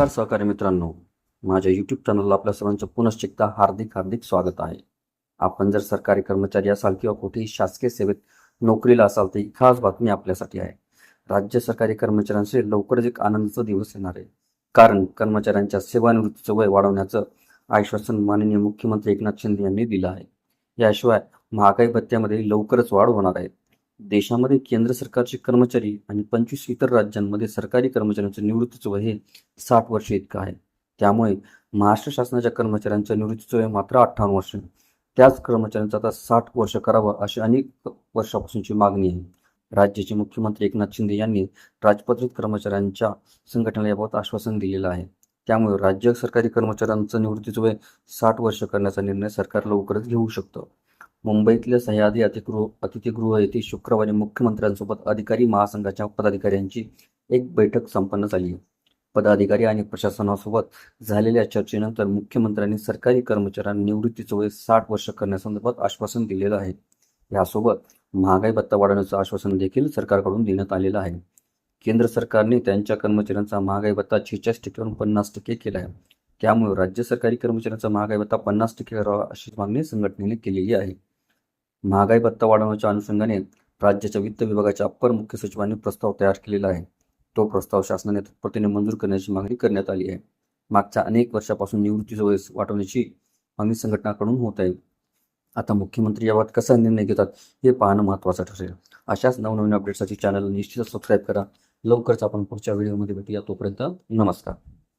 नमस्कार सहकारी मित्रांनो. माझ्या यूट्यूब चॅनलला आपल्या सर्वांचं पुनश्चिकता हार्दिक हार्दिक स्वागत आहे. आपण जर सरकारी कर्मचारी असाल किंवा कुठेही शासकीय सेवेत नोकरीला असाल तर ही खास बातमी आपल्यासाठी आहे. राज्य सरकारी कर्मचाऱ्यांचे लवकरच एक आनंदाचा दिवस येणार आहे. कारण कर्मचाऱ्यांच्या सेवानिवृत्तीचं वय वाढवण्याचं आश्वासन माननीय मुख्यमंत्री एकनाथ शिंदे यांनी दिलं आहे. याशिवाय महागाई भत्त्यामध्ये लवकरच वाढ होणार आहे. देशामध्ये केंद्र सरकारचे कर्मचारी आणि पंचवीस इतर राज्यांमध्ये सरकारी कर्मचाऱ्यांचं निवृत्तीचं वय हे साठ वर्ष इतकं आहे. त्यामुळे महाराष्ट्र शासनाच्या कर्मचाऱ्यांचं निवृत्तीचं वय मात्र अठ्ठावन्न वर्ष त्याच कर्मचाऱ्यांचं आता साठ वर्ष करावं अशी अनेक वर्षापासूनची मागणी आहे. राज्याचे मुख्यमंत्री एकनाथ शिंदे यांनी राजपत्रित कर्मचाऱ्यांच्या संघटनेला याबाबत आश्वासन दिलेलं आहे. त्यामुळे राज्य सरकारी कर्मचाऱ्यांचं निवृत्तीचं वय साठ वर्ष करण्याचा निर्णय सरकार लवकरच घेऊ शकतं. मुंबईतल्या सह्याद्री अतिगृह अतिथीगृह येथे शुक्रवारी मुख्यमंत्र्यांसोबत अधिकारी महासंघाच्या पदाधिकाऱ्यांची एक बैठक संपन्न झाली. पदाधिकारी आणि प्रशासनासोबत झालेल्या चर्चेनंतर मुख्यमंत्र्यांनी सरकारी कर्मचाऱ्यांना निवृत्तीचं वय साठ वर्ष करण्यासंदर्भात आश्वासन दिलेलं आहे. यासोबत महागाई भत्ता वाढवण्याचं आश्वासन देखील सरकारकडून देण्यात आलेलं आहे. केंद्र सरकारने त्यांच्या कर्मचाऱ्यांचा महागाई भत्ता छेचाळीस टक्क्यावरून पन्नास टक्के केला आहे. त्यामुळे राज्य सरकारी कर्मचाऱ्यांचा महागाई भत्ता पन्नास टक्के करावा अशी मागणी संघटनेने केलेली आहे. महागाई भत्ता वाढवण्याच्या अनुषंगाने राज्याच्या वित्त विभागाच्या अप्पर मुख्य सचिवांनी प्रस्ताव तयार केलेला आहे. तो प्रस्ताव शासनाने तत्परतेने मंजूर करण्याची मागणी करण्यात आली आहे. मागच्या अनेक वर्षापासून निवृत्तीचं वयस वाढवण्याची मागणी संघटनाकडून होत आहे. आता मुख्यमंत्री याबाबत कसा निर्णय घेतात हे पाहणं महत्त्वाचं ठरेल. अशाच नवनवीन अपडेटसाठी चॅनल निश्चितच सबस्क्राईब करा. लवकरच आपण पुढच्या व्हिडिओमध्ये भेटूया. तोपर्यंत नमस्कार.